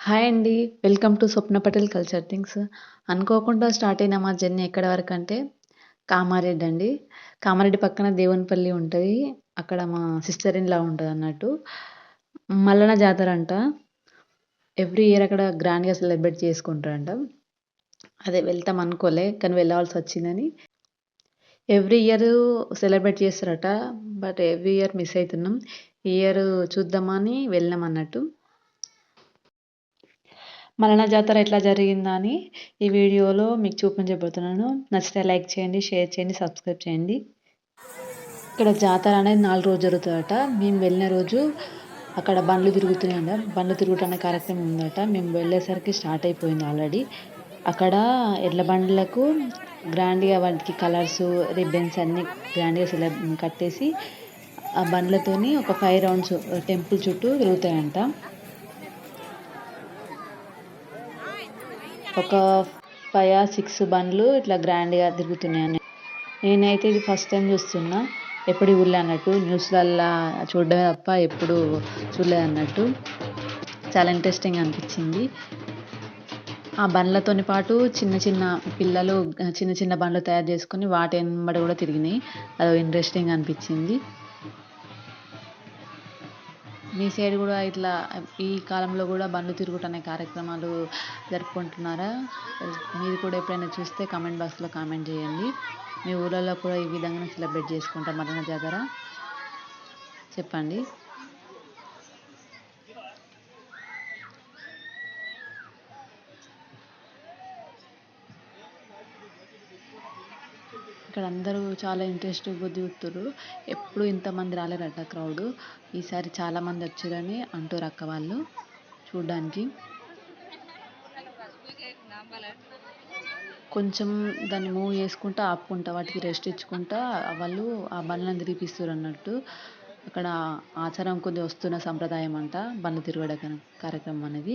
Hi అండి. Welcome to Swapna Patel culture things. అనుకోకుండా start అయిన మా జర్నీ ఎక్కడి అంటే కామారెడ్డి అండి. కామారెడ్డి పక్కన దేవునిపల్లి ఉంటుంది అక్కడ మా సిస్టర్ ఇన్లా ఉంటుంది అన్నట్టు మల్లన జాతర అంట. ఎవ్రీ ఇయర్ అక్కడ గ్రాండ్‌గా సెలబ్రేట్ చేసుకుంటారంట. అదే వెళ్తాం అనుకోలే. కానీ వెళ్ళాల్సొచ్చిందని ఎవ్రీ ఇయర్ సెలబ్రేట్ చేస్తారట. బట్ ఎవ్రీ ఇయర్ మిస్ అవుతున్నాం ఈ ఇయర్ చూద్దామని వెళ్ళాం అన్నట్టు. మల్లన్న జాతర ఎట్లా జరిగిందా అని ఈ వీడియోలో మీకు చూపించబోతున్నాను. నచ్చితే లైక్ చేయండి, షేర్ చేయండి, సబ్స్క్రైబ్ చేయండి. ఇక్కడ జాతర అనేది నాలుగు రోజు జరుగుతుందట మేము వెళ్ళిన రోజు అక్కడ బండ్లు తిరుగుతున్నాయంట. బండ్లు తిరుగుట అనే కార్యక్రమం ఉందట. మేము వెళ్ళేసరికి స్టార్ట్ అయిపోయింది ఆల్రెడీ. అక్కడ ఎడ్ల బండ్లకు గ్రాండ్‌గా వాటికి కలర్స్, రిబ్బన్స్ అన్నీ గ్రాండ్‌గా సెల కట్టేసి ఆ బండ్లతోని ఒక ఫైవ్ రౌండ్స్ టెంపుల్ చుట్టూ తిరుగుతాయంట. ఒక ఫైవ్ ఆ సిక్స్ బండ్లు ఇట్లా గ్రాండ్‌గా తిరుగుతున్నాయని. నేనైతే ఇది ఫస్ట్ టైం చూస్తున్నా. ఎప్పుడు చూడలే అన్నట్టు. న్యూస్‌లల్లా చూడడమే తప్ప ఎప్పుడు చూడలేదు అన్నట్టు చాలా ఇంట్రెస్టింగ్ అనిపించింది. ఆ బండ్లతోని పాటు చిన్న చిన్న పిల్లలు చిన్న చిన్న బండ్లు తయారు చేసుకొని వాటి వెంబడి కూడా తిరిగినాయి. అది ఇంట్రెస్టింగ్ అనిపించింది. మీ సైడ్ కూడా ఇట్లా ఈ కాలంలో కూడా బండ్లు తిరుగుట అనే కార్యక్రమాలు జరుపుకుంటున్నారా? మీరు కూడా ఎప్పుడైనా చూస్తే కామెంట్ బాక్స్‌లో కామెంట్ చేయండి. మీ ఊళ్ళలో కూడా ఈ విధంగానే సెలబ్రేట్ చేసుకుంటాం మల్లన్న జాతర? చెప్పండి. ఇక్కడ అందరూ చాలా ఇంట్రెస్ట్ కొద్దీ చూస్తుర్రు. ఎప్పుడు ఇంతమంది రాలేరట క్రౌడ్. ఈసారి చాలా మంది వచ్చారని అంటారు అక్క వాళ్ళు చూడడానికి కొంచెం దాన్ని మూవ్ చేసుకుంటా, ఆపుకుంటా వాటికి రెస్ట్ ఇచ్చుకుంటా వాళ్ళు ఆ బండ్లను తిరిపిస్తారు అన్నట్టు. అక్కడ ఆచారం కొద్దిగా వస్తున్న సంప్రదాయం అంట బండ్లు తిరగడం కార్యక్రమం అనేది.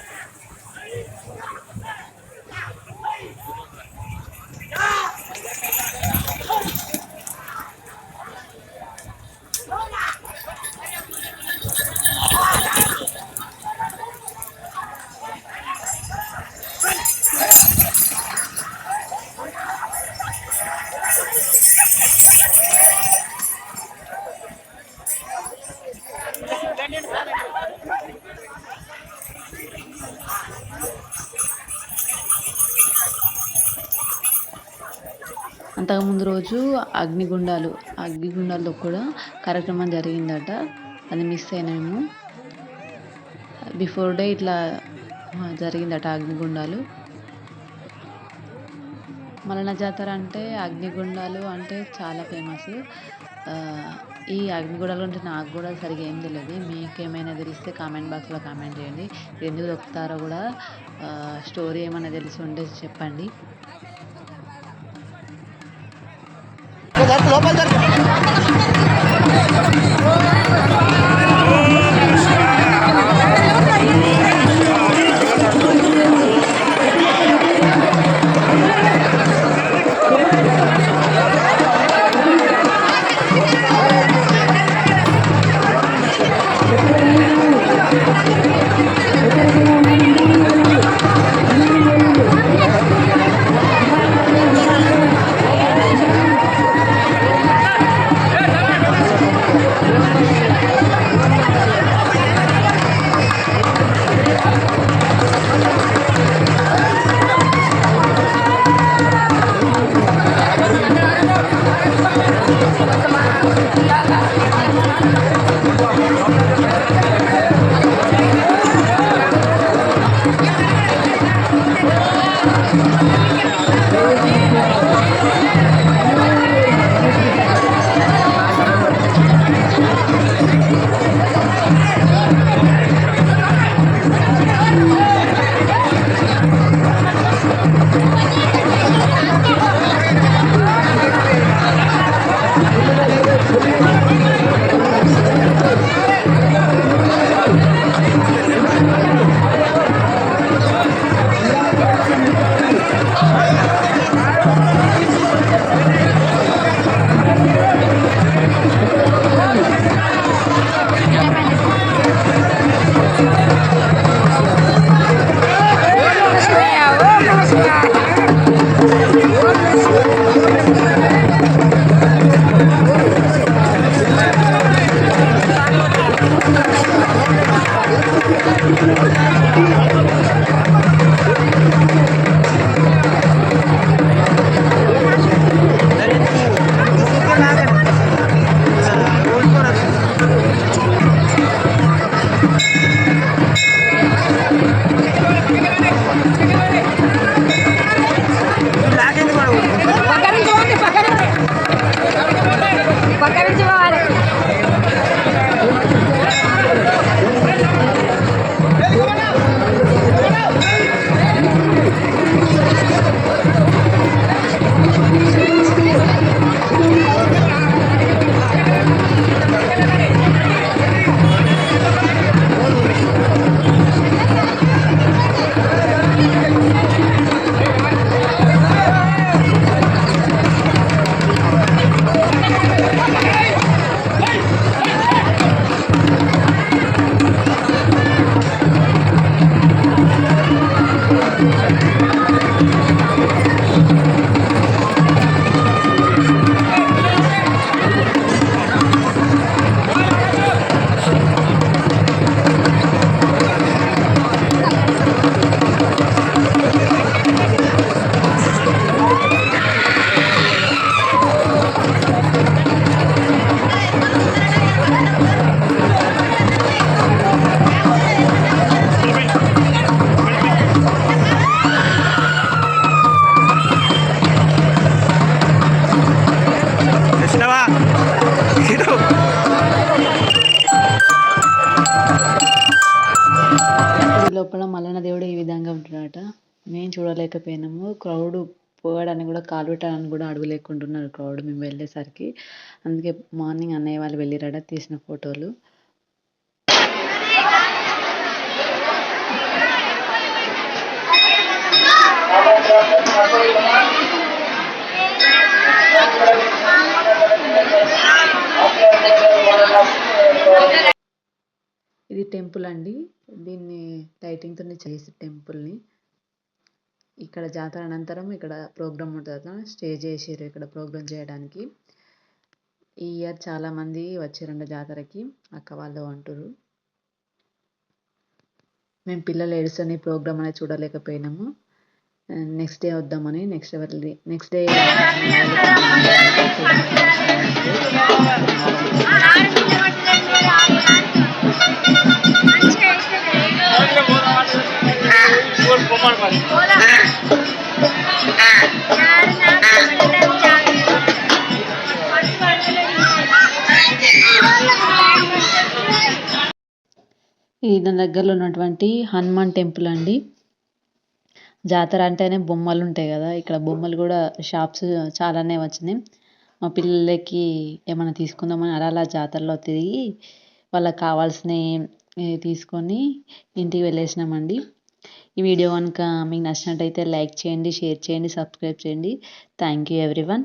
అంతకుముందు రోజు అగ్నిగుండాలు అగ్నిగుండాల్లో కూడా కార్యక్రమం జరిగిందట. అది మిస్ అయినాము బిఫోర్ డే ఇట్లా జరిగిందట అగ్నిగుండాలు. మల్లన్న జాతర అంటే అగ్నిగుండాలు అంటే చాలా ఫేమస్. ఈ అగ్నిగుండాలు అంటే నాకు కూడా సరిగ్గా ఏం తెలవదు. మీకేమైనా తెలిస్తే కామెంట్ బాక్స్‌లో కామెంట్ చేయండి. ఎందుకు దొక్కుతారో కూడా స్టోరీ ఏమైనా తెలిసి ఉంటే చెప్పండి. లోపల జరుపు Yeah. ¡Vamos! ఈ లోపల మల్లన్న దేవుడు ఈ విధంగా ఉంటున్నాడట. మేము చూడలేకపోయినాము. క్రౌడ్ పోవడానికి కూడా కాలు పెట్టడానికి కూడా అడుగు లేకుంటున్నారు క్రౌడ్. మేము వెళ్ళేసరికి అందుకే మార్నింగ్ అన్నయ్య వాళ్ళు వెళ్ళిరాడ తీసిన ఫోటోలు. ఇది టెంపుల్ అండి. దీన్ని లైటింగ్తో చేసి టెంపుల్ని. ఇక్కడ జాతర అనంతరం ఇక్కడ ప్రోగ్రామ్ ఉంటుంది స్టే చేసారు ఇక్కడ ప్రోగ్రామ్ చేయడానికి. ఈ ఇయర్ చాలా మంది జాతరకి అక్క వాళ్ళు అంటారు మేము పిల్లలు ఏడుస్తని ప్రోగ్రామ్ అనేది చూడలేకపోయినాము. నెక్స్ట్ డే వద్దామని నెక్స్ట్ నెక్స్ట్ డే ఇది దగ్గరలో ఉన్నటువంటి హనుమాన్ టెంపుల్ అండి. జాతర అంటేనే బొమ్మలు ఉంటాయి కదా. ఇక్కడ బొమ్మలు కూడా షాప్స్ చాలానే వచ్చినాయి. మా పిల్లలకి ఏమైనా తీసుకుందామని అలా అలా జాతరలో తిరిగి వాళ్ళకి కావాల్సినవి తీసుకొని ఇంటికి వెళ్ళేసినామండి. ఈ వీడియో కనుక మీకు నచ్చినట్టయితే లైక్ చేయండి షేర్ చేయండి సబ్స్క్రైబ్ చేయండి. Thank you everyone.